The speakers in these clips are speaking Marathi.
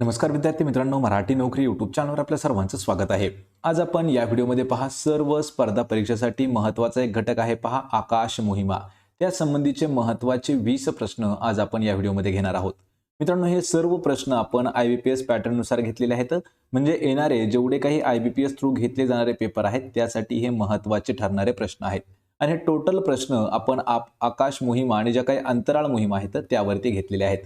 नमस्कार विद्यार्थी मित्रांनो मराठी नोकरी यूट्यूब चॅनलवर आपल्या सर्वांचं स्वागत आहे. आज आपण या व्हिडिओमध्ये पहा सर्व स्पर्धा परीक्षेसाठी महत्त्वाचा एक घटक आहे पहा आकाश मोहिमा. त्या संबंधीचे महत्त्वाचे वीस प्रश्न आज आपण या व्हिडिओमध्ये घेणार आहोत. मित्रांनो हे सर्व प्रश्न आपण आय बी पी एस पॅटर्ननुसार घेतलेले आहेत. म्हणजे येणारे जेवढे काही I B P S through घेतले जाणारे पेपर आहेत त्यासाठी हे महत्त्वाचे ठरणारे प्रश्न आहेत. आणि हे टोटल प्रश्न आपण आप आकाश मोहिमा आणि ज्या काही अंतराळ मोहिमा आहेत त्यावरती घेतलेले आहेत.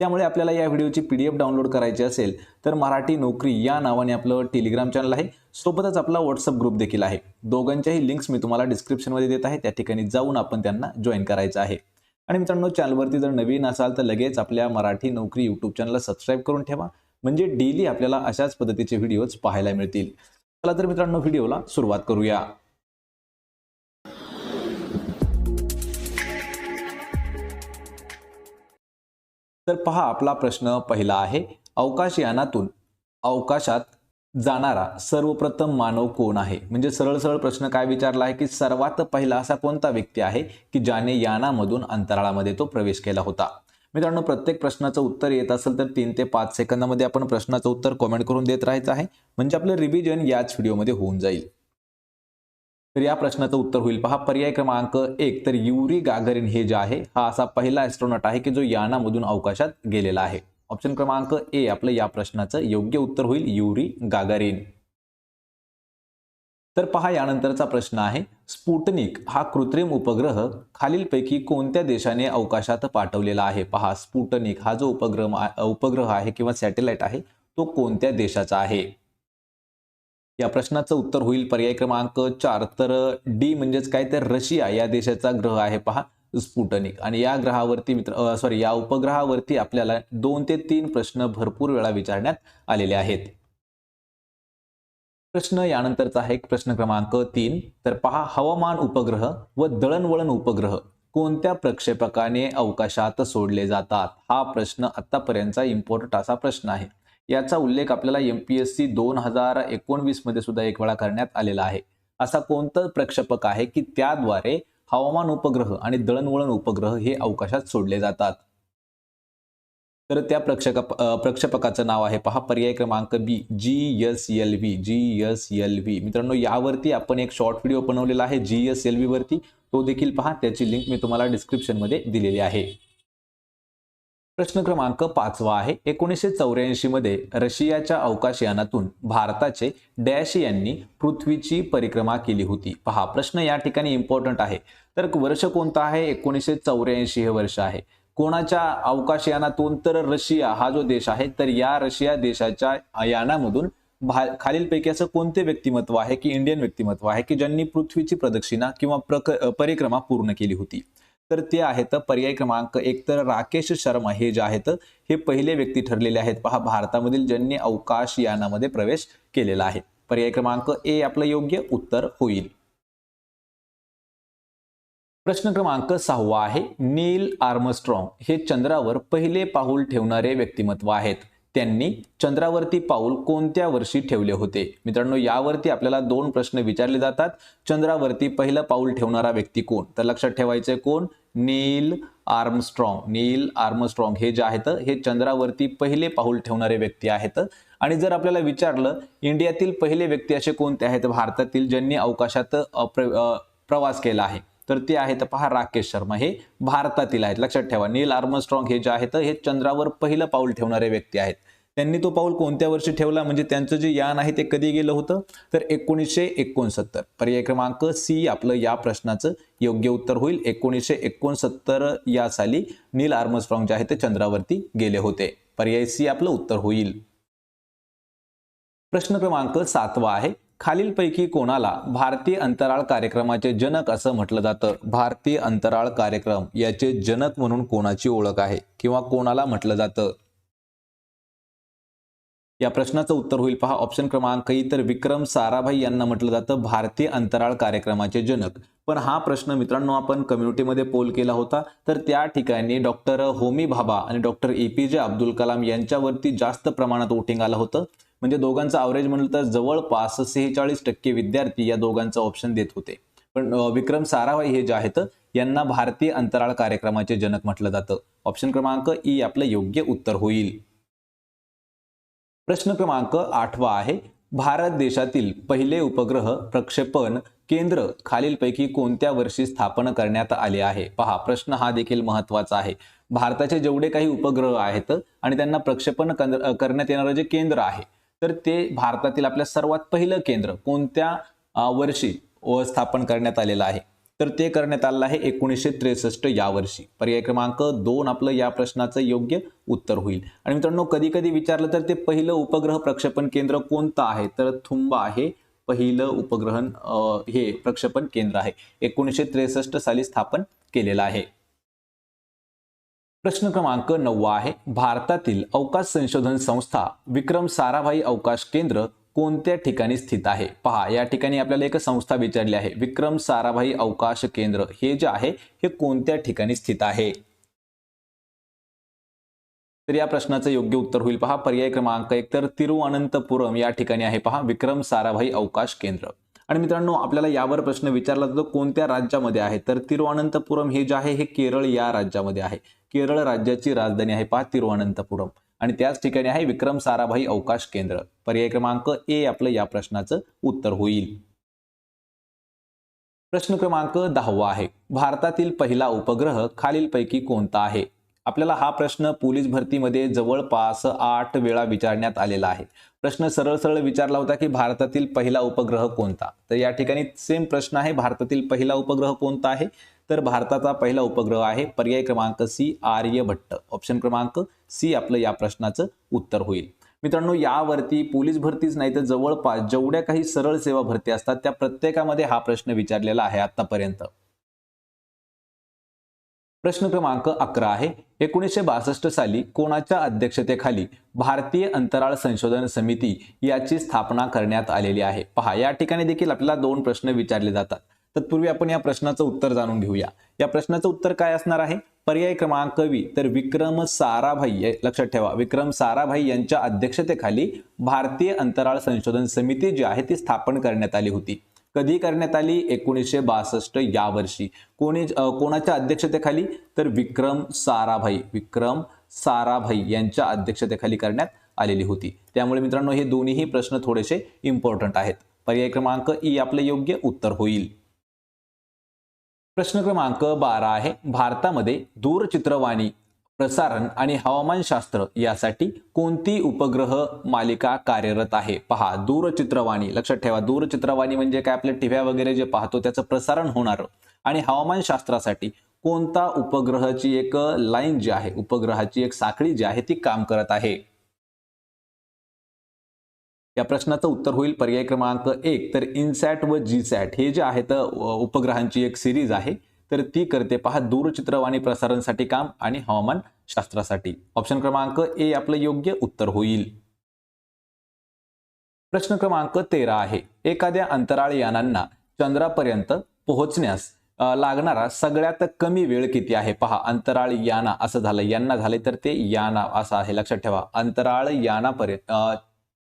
त्यामुळे आपल्याला या व्हिडिओची पी डी एफ डाउनलोड करायची असेल तर मराठी नोकरी या नावाने आपलं टेलिग्राम चॅनल आहे. सोबतच आपला व्हॉट्सअप ग्रुप देखील आहे. दोघांच्याही लिंक्स मी तुम्हाला डिस्क्रिप्शनमध्ये देत आहे. त्या ठिकाणी जाऊन आपण त्यांना जॉईन करायचं आहे. आणि मित्रांनो चॅनलवरती जर नवीन असाल तर लगेच आपल्या मराठी नोकरी यूट्यूब चॅनलला सबस्क्राईब करून ठेवा. म्हणजे डेली आपल्याला अशाच पद्धतीचे व्हिडिओज पाहायला मिळतील. चला तर मित्रांनो व्हिडिओला सुरुवात करूया. तर पहा आपला प्रश्न पहिला आहे अवकाशयानातून अवकाशात जाणारा सर्वप्रथम मानव कोण आहे? म्हणजे सरळ सरळ प्रश्न काय विचारला आहे की सर्वात पहिला असा कोणता व्यक्ती आहे की ज्याने यानामधून अंतराळामध्ये तो प्रवेश केला होता? मित्रांनो प्रत्येक प्रश्नाचं उत्तर येत असेल तर तीन ते पाच सेकंदामध्ये आपण प्रश्नाचं उत्तर कॉमेंट करून देत राहायचं आहे. म्हणजे आपलं रिव्हिजन याच व्हिडिओमध्ये होऊन जाईल. तर या प्रश्नाचं उत्तर होईल. पहा पर्याय क्रमांक एक तर युरी गागरिन हे जे आहे हा असा पहिला ॲस्ट्रॉनॉट आहे की जो यानामधून अवकाशात गेलेला आहे. ऑप्शन क्रमांक ए आपलं या प्रश्नाचं योग्य उत्तर होईल युरी गागारिन. तर पहा यानंतरचा प्रश्न आहे. स्पुटनिक हा कृत्रिम उपग्रह खालीलपैकी कोणत्या देशाने अवकाशात पाठवलेला आहे? पहा स्पुटनिक हा जो उपग्रह उपग्रह आहे किंवा सॅटेलाइट आहे तो कोणत्या देशाचा आहे? या प्रश्नाचं उत्तर होईल पर्याय क्रमांक चार. तर डी म्हणजेच काय? तर रशिया या देशाचा ग्रह आहे पहा स्पुटनिक. आणि या ग्रहावरती मित्र सॉरी या उपग्रहावरती आपल्याला दोन ते तीन प्रश्न भरपूर वेळा विचारण्यात आलेले आहेत. प्रश्न यानंतरचा आहे प्रश्न क्रमांक तीन. तर पहा हवामान उपग्रह व दळणवळण उपग्रह कोणत्या प्रक्षेपकाने अवकाशात सोडले जातात? हा प्रश्न आतापर्यंतचा इम्पॉर्टंट असा प्रश्न आहे. याचा उल्लेख आपल्याला एम पी एस सी दोन हजार एकोणवीसमध्ये सुद्धा एक वेळा करण्यात आलेला आहे. असा कोणतं प्रक्षेपक आहे की त्याद्वारे हवामान उपग्रह आणि दळणवळण उपग्रह हे अवकाशात सोडले जातात? तर त्या प्रक्षेप प्रक्षेपकाचं नाव आहे. पहा पर्याय क्रमांक B G S L V G S L V मित्रांनो यावरती आपण एक शॉर्ट व्हिडिओ बनवलेला आहे जी एस एल व्ही वरती. तो देखील पहा त्याची लिंक मी तुम्हाला डिस्क्रिप्शनमध्ये दिलेली आहे. प्रश्न क्रमांक पाचवा आहे. एकोणीसशे चौऱ्याऐंशी मध्ये रशियाच्या अवकाशयानातून भारताचे डॅश यांनी पृथ्वीची परिक्रमा केली होती. पहा प्रश्न या ठिकाणी इम्पॉर्टंट आहे. तर वर्ष कोणतं आहे? एकोणीसशे चौऱ्याऐंशी हे वर्ष आहे. कोणाच्या अवकाशयानातून तर रशिया हा जो देश आहे तर या रशिया देशाच्या यानामधून खालीलपैकी असं कोणते व्यक्तिमत्व आहे की इंडियन व्यक्तिमत्व आहे की ज्यांनी पृथ्वीची प्रदक्षिणा किंवा प्रक परिक्रमा पूर्ण केली होती? तर ते आहेत पर्याय क्रमांक एक तर राकेश शर्मा हे जे आहेत हे पहिले व्यक्ती ठरलेले आहेत. पहा भारतामधील ज्यांनी अवकाश यानामध्ये प्रवेश केलेला आहे. पर्याय क्रमांक ए आपलं योग्य उत्तर होईल. प्रश्न क्रमांक सहावा आहे. नील आर्मस्ट्रॉंग हे चंद्रावर पहिले पाऊल ठेवणारे व्यक्तिमत्व आहेत. त्यांनी चंद्रावरती पाऊल कोणत्या वर्षी ठेवले होते? मित्रांनो यावरती आपल्याला दोन प्रश्न विचारले जातात. चंद्रावरती पहिलं पाऊल ठेवणारा व्यक्ती कोण? तर लक्षात ठेवायचे कोण? नील आर्मस्ट्रॉंग नील आर्मस्ट्रॉंग हे जे आहेत हे चंद्रावरती पहिले पाऊल ठेवणारे व्यक्ती आहेत. आणि जर आपल्याला विचारलं इंडियातील पहिले व्यक्ती असे कोणते आहेत? भारतातील ज्यांनी अवकाशात प्रवास केला आहे. तर ते आहेत पहा राकेश शर्मा. हे भारतातील आहेत. लक्षात ठेवा नील आर्मस्ट्रॉंग हे जे आहेत हे चंद्रावर पहिलं पाऊल ठेवणारे व्यक्ती आहेत. त्यांनी तो पाऊल कोणत्या वर्षी ठेवला? म्हणजे त्यांचं जे यान आहे ते कधी गेलं होतं? तर एकोणीसशे एकोणसत्तर. पर्याय क्रमांक सी आपलं या प्रश्नाचं योग्य उत्तर होईल. एकोणीसशे एकोणसत्तर या साली नील आर्मस्ट्रॉंग जे आहे ते चंद्रावरती गेले होते. पर्याय सी आपलं उत्तर होईल. प्रश्न क्रमांक सातवा आहे. खालीलपैकी कोणाला भारतीय अंतराळ कार्यक्रमाचे जनक असं म्हटलं जातं? भारतीय अंतराळ कार्यक्रम याचे जनक म्हणून कोणाची ओळख आहे? किंवा कोणाला म्हटलं जातं? या प्रश्नाचं उत्तर होईल. पहा ऑप्शन क्रमांक ई तर विक्रम साराभाई यांना म्हटलं जातं भारतीय अंतराळ कार्यक्रमाचे जनक. पण हा प्रश्न मित्रांनो आपण कम्युनिटीमध्ये पोल केला होता. तर त्या ठिकाणी डॉक्टर होमी भाभा आणि डॉक्टर ए पी जे अब्दुल कलाम यांच्यावरती जास्त प्रमाणात वोटिंग आलं होतं. म्हणजे दोघांचं अवरेज म्हणलं तर जवळपास सेहेचाळीस टक्के विद्यार्थी या दोघांचं ऑप्शन देत होते. पण विक्रम साराभाई हे जे आहेत यांना भारतीय अंतराळ कार्यक्रमाचे जनक म्हटलं जातं. ऑप्शन क्रमांक ई आपलं योग्य उत्तर होईल. प्रश्न क्रमांक आठवा आहे. भारत देशातील पहिले उपग्रह प्रक्षेपण केंद्र खालीलपैकी कोणत्या वर्षी स्थापन करण्यात आले आहे? पहा प्रश्न हा देखील महत्त्वाचा आहे. भारताचे जेवढे काही उपग्रह आहेत आणि त्यांना प्रक्षेपण करण्यात येणारं जे केंद्र आहे तर ते भारतातील आपल्या सर्वात पहिलं केंद्र कोणत्या वर्षी स्थापन करण्यात आलेलं आहे? तर ते करण्यात आलेलं आहे एकोणीसशे त्रेसष्ट या वर्षी पर्याय क्रमांक दोन आपलं या प्रश्नाचं योग्य उत्तर होईल. आणि मित्रांनो कधी कधी विचारलं तर ते पहिलं उपग्रह प्रक्षेपण केंद्र कोणतं आहे? तर थुंबा आहे पहिलं उपग्रहण हे प्रक्षेपण केंद्र आहे. एकोणीसशे त्रेसष्ट साली स्थापन केलेलं आहे. प्रश्न क्रमांक नववा आहे. भारतातील अवकाश संशोधन संस्था विक्रम साराभाई अवकाश केंद्र कोणत्या ठिकाणी स्थित आहे? पहा या ठिकाणी आपल्याला एक संस्था विचारली आहे. विक्रम साराभाई अवकाश केंद्र. हे जे आहे हे कोणत्या ठिकाणी स्थित आहे? तर या प्रश्नाचं योग्य उत्तर होईल. पहा पर्याय क्रमांक एक तर तिरुअनंतपुरम या ठिकाणी आहे. पहा विक्रम साराभाई अवकाश केंद्र. आणि मित्रांनो आपल्याला यावर प्रश्न विचारला जातो कोणत्या राज्यामध्ये आहे? तर तिरुअनंतपुरम हे जे आहे हे केरळ या राज्यामध्ये आहे. केरळ राज्याची राजधानी आहे. पहा तिरुअनंतपुरम. आणि त्याच ठिकाणी आहे विक्रम साराभाई अवकाश केंद्र. पर्याय क्रमांक ए आपलं या प्रश्नाचं उत्तर होईल. प्रश्न क्रमांक दहावा आहे. भारतातील पहिला उपग्रह खालीलपैकी कोणता आहे? आपल्याला हा प्रश्न पोलीस भरतीमध्ये जवळपास आठ वेळा विचारण्यात आलेला आहे. प्रश्न सरळ सरळ विचारला होता की भारतातील पहिला उपग्रह कोणता? तर या ठिकाणी सेम प्रश्न आहे भारतातील पहिला उपग्रह कोणता आहे? तर भारताचा पहिला उपग्रह आहे पर्याय क्रमांक सी आर्यभट्ट. ऑप्शन क्रमांक सी आपलं या प्रश्नाचं उत्तर होईल. मित्रांनो यावरती पोलीस भरतीच नाही तर जवळपास जेवढ्या काही सरळ सेवा भरती असतात त्या प्रत्येकामध्ये हा प्रश्न विचारलेला आहे आतापर्यंत प्रश्न क्रमांक अकरा आहे. एकोणीसशे बासष्ट साली कोणाच्या अध्यक्षतेखाली भारतीय अंतराळ संशोधन समिती याची स्थापना करण्यात आलेली आहे? पहा या ठिकाणी देखील आपल्याला दोन प्रश्न विचारले जातात. तत्पूर्वी आपण या प्रश्नाचं उत्तर जाणून घेऊया. या प्रश्नाचं उत्तर काय असणार आहे? पर्याय क्रमांक वी. तर विक्रम साराभाई हे लक्षात ठेवा. विक्रम साराभाई यांच्या अध्यक्षतेखाली भारतीय अंतराळ संशोधन समिती जी आहे ती स्थापन करण्यात आली होती. कधी करण्यात आली? एकोणीसशे बासष्ट या वर्षी कोणी कोणाच्या अध्यक्षतेखाली? तर विक्रम साराभाई विक्रम साराभाई यांच्या अध्यक्षतेखाली करण्यात आलेली होती. त्यामुळे मित्रांनो हे दोन्हीही प्रश्न थोडेसे इम्पॉर्टंट आहेत. पर्याय क्रमांक ई आपले योग्य उत्तर होईल. प्रश्न क्रमांक बारा आहे. भारतामध्ये दूरचित्रवाणी प्रसारण आणि हवामानशास्त्र यासाठी कोणती उपग्रह मालिका कार्यरत आहे? पहा दूरचित्रवाणी. लक्षात ठेवा दूरचित्रवाणी म्हणजे काय? आपल्या टिव्या वगैरे जे पाहतो त्याचं प्रसारण होणार. आणि हवामानशास्त्रासाठी कोणता उपग्रहाची एक लाईन जी आहे उपग्रहाची एक साखळी जी आहे ती काम करत आहे? या प्रश्नाचं उत्तर होईल. पर्याय क्रमांक एक. तर इनसॅट व जी सॅट हे जे आहेत उपग्रहांची एक सिरीज आहे. तर ती करते. पहा दूरचित्रवाणी प्रसारणसाठी काम आणि हवामान शास्त्रासाठी. ऑप्शन क्रमांक ए आपलं योग्य उत्तर होईल. प्रश्न क्रमांक तेरा आहे. एखाद्या अंतराळ यानांना चंद्रापर्यंत पोहोचण्यास लागणारा सगळ्यात कमी वेळ किती आहे? पहा अंतराळ याना असं झालं यांना झाले तर ते याना असं आहे. लक्षात ठेवा. अंतराळ यानापर्यंत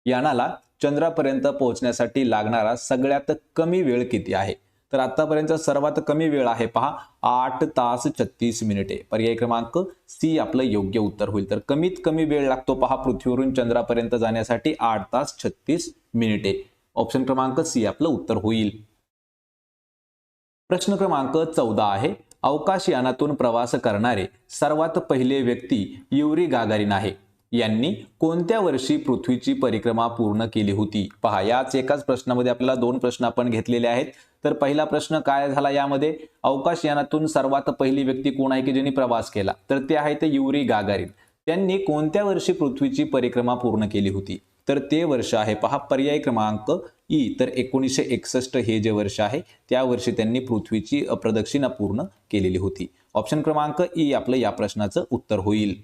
यानाला चंद्रापर्यंत पोहोचण्यासाठी लागणारा सगळ्यात कमी वेळ किती आहे? तर आतापर्यंत सर्वात कमी वेळ आहे पहा आठ तास छत्तीस मिनिटे. पर्याय क्रमांक सी आपलं योग्य उत्तर होईल. तर कमीत कमी वेळ लागतो पहा पृथ्वीवरून चंद्रापर्यंत जाण्यासाठी आठ तास छत्तीस मिनिटे. ऑप्शन क्रमांक सी आपलं उत्तर होईल. प्रश्न क्रमांक चौदा आहे. अवकाश यानातून प्रवास करणारे सर्वात पहिले व्यक्ती युरी गागारिन आहे. यांनी कोणत्या वर्षी पृथ्वीची परिक्रमा पूर्ण केली होती? पहा याच एकाच प्रश्नामध्ये आपल्याला दोन प्रश्न आपण घेतलेले आहेत. तर पहिला प्रश्न काय झाला यामध्ये? अवकाश यानातून सर्वात पहिली व्यक्ती कोण आहे की ज्यांनी प्रवास केला? तर ते आहे ते युरी गागारिन. त्यांनी कोणत्या वर्षी पृथ्वीची परिक्रमा पूर्ण केली होती? तर ते वर्ष आहे पहा पर्याय क्रमांक ई. तर एकोणीसशे एकसष्ट हे जे वर्ष आहे त्या वर्षी त्यांनी पृथ्वीची प्रदक्षिणा पूर्ण केलेली होती. ऑप्शन क्रमांक ई आपलं या प्रश्नाचं उत्तर होईल.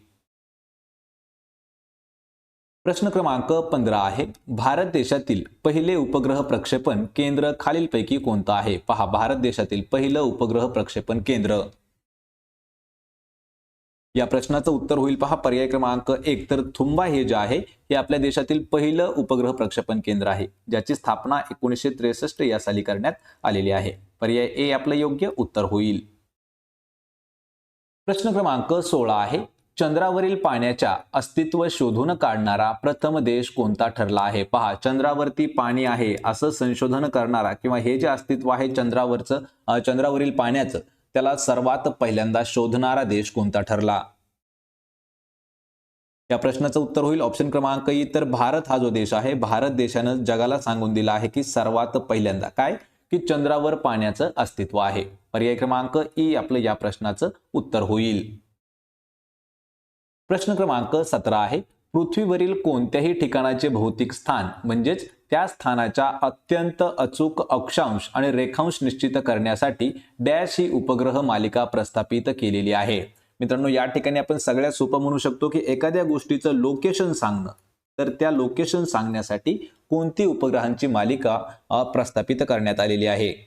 प्रश्न क्रमांक पंधरा आहे. भारत देशातील पहिले उपग्रह प्रक्षेपण केंद्र खालीलपैकी कोणतं आहे? पहा भारत देशातील पहिलं उपग्रह प्रक्षेपण केंद्र. या प्रश्नाचं उत्तर होईल पहा पर्याय क्रमांक एक. तर थुंबा हे जे आहे हे आपल्या देशातील पहिलं उपग्रह प्रक्षेपण केंद्र आहे ज्याची स्थापना एकोणीसशे त्रेसष्ट या साली करण्यात आलेली आहे. पर्याय ए आपलं योग्य उत्तर होईल. प्रश्न क्रमांक सोळा आहे. चंद्रावरील पाण्याच्या अस्तित्व शोधून काढणारा प्रथम देश कोणता ठरला आहे? पहा चंद्रावरती पाणी आहे असं संशोधन करणारा किंवा हे जे अस्तित्व आहे चंद्रावरचं चंद्रावरील पाण्याचं त्याला सर्वात पहिल्यांदा शोधणारा देश कोणता ठरला? या प्रश्नाचं उत्तर होईल. ऑप्शन क्रमांक तर भारत हा जो देश आहे भारत देशानं जगाला सांगून दिला आहे की सर्वात पहिल्यांदा. काय? की चंद्रावर पाण्याचं अस्तित्व आहे. पर्याय क्रमांक ई आपलं या प्रश्नाचं उत्तर होईल. प्रश्न क्रमांक सतरा आहे. पृथ्वीवरील कोणत्याही ठिकाणाचे भौतिक स्थान म्हणजेच त्या स्थानाच्या अत्यंत अचूक अक्षांश आणि रेखांश निश्चित करण्यासाठी डॅश ही उपग्रह मालिका प्रस्थापित केलेली आहे. मित्रांनो या ठिकाणी आपण सगळ्यात सोपं म्हणू शकतो की एखाद्या गोष्टीचं लोकेशन सांगणं. तर त्या लोकेशन सांगण्यासाठी कोणती उपग्रहांची मालिका प्रस्थापित करण्यात आलेली आहे?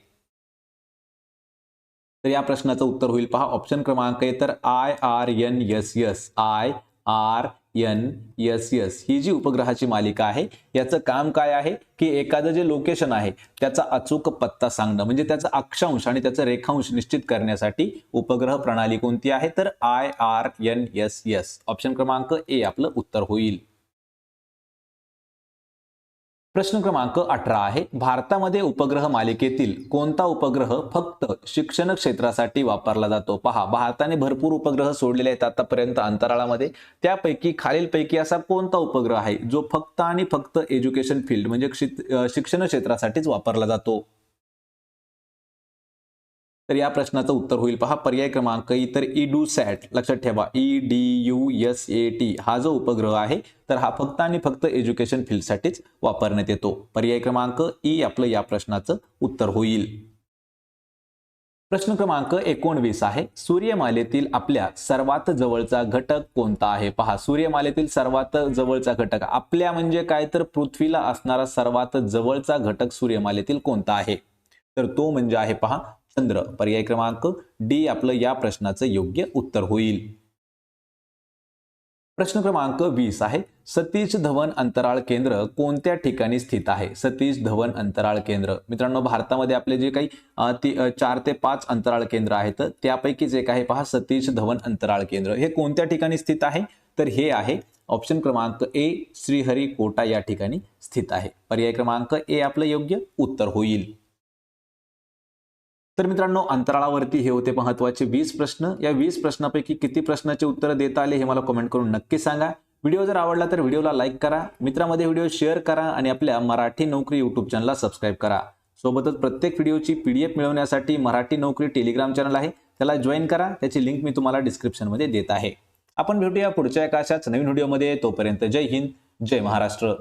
तर या प्रश्नाचं उत्तर होईल. पहा ऑप्शन क्रमांक आहे तर I R N S S I R N S S ही जी उपग्रहाची मालिका आहे याचं काम काय आहे? की एखादं जे लोकेशन आहे त्याचा अचूक पत्ता सांगणं. म्हणजे त्याचा अक्षांश आणि त्याचा रेखांश निश्चित करण्यासाठी उपग्रह प्रणाली कोणती आहे? तर I R N S S option क्रमांक ए आपलं उत्तर होईल. प्रश्न क्रमांक अठरा आहे. भारतामध्ये उपग्रह मालिकेतील कोणता उपग्रह फक्त शिक्षण क्षेत्रासाठी वापरला जातो? पहा भारताने भरपूर उपग्रह सोडलेले आहेत आतापर्यंत अंतराळामध्ये. त्यापैकी खालीलपैकी असा कोणता उपग्रह आहे जो फक्त आणि फक्त एज्युकेशन फील्ड म्हणजे क्षित- शिक्षण क्षेत्रासाठीच वापरला जातो? तर या प्रश्नाचं उत्तर होईल. पहा पर्याय क्रमांक इतर इडू सॅट लक्षात ठेवा E D U S A T हा जो उपग्रह आहे तर हा फक्त आणि फक्त एज्युकेशन फील्डसाठीच वापरण्यात येतो. पर्याय क्रमांक ई आपलं या प्रश्नाचं उत्तर होईल. प्रश्न क्रमांक एकोणवीस आहे. सूर्यमालेतील आपल्या सर्वात जवळचा घटक कोणता आहे? पहा सूर्यमालेतील सर्वात जवळचा घटक आपल्या म्हणजे काय? तर पृथ्वीला असणारा सर्वात जवळचा घटक सूर्यमालेतील कोणता आहे? तर तो म्हणजे आहे पहा चंद्र. पर्याय क्रमांक डी आपलं या प्रश्नाचं योग्य उत्तर होईल. प्रश्न क्रमांक वीस आहे. सतीश धवन अंतराळ केंद्र कोणत्या ठिकाणी स्थित आहे? सतीश धवन अंतराळ केंद्र. मित्रांनो भारतामध्ये आपले जे काही चार ते पाच अंतराळ केंद्र आहेत त्यापैकीच एक आहे पहा सतीश धवन अंतराळ केंद्र. हे कोणत्या ठिकाणी स्थित आहे? तर हे आहे ऑप्शन क्रमांक ए श्रीहरिकोटा या ठिकाणी स्थित आहे. पर्याय क्रमांक ए आपलं योग्य उत्तर होईल. तर मित्रांनो अंतराळावरती हे होते महत्त्वाचे वीस प्रश्न. या वीस प्रश्नापैकी किती प्रश्नाचे उत्तर देता आले हे मला कमेंट करून नक्की सांगा. व्हिडिओ जर आवडला तर व्हिडिओला लाईक करा. मित्रामध्ये व्हिडिओ शेअर करा आणि आपल्या मराठी नोकरी युट्यूब चॅनलला सबस्क्राईब करा. सोबतच प्रत्येक व्हिडिओची पीडीएफ मिळवण्यासाठी मराठी नोकरी टेलिग्राम चॅनल आहे. त्याला जॉईन करा. त्याची लिंक मी तुम्हाला डिस्क्रिप्शनमध्ये देत आहे. आपण भेटूया पुढच्या एका अशाच नवीन व्हिडिओमध्ये. तोपर्यंत जय हिंद जय महाराष्ट्र.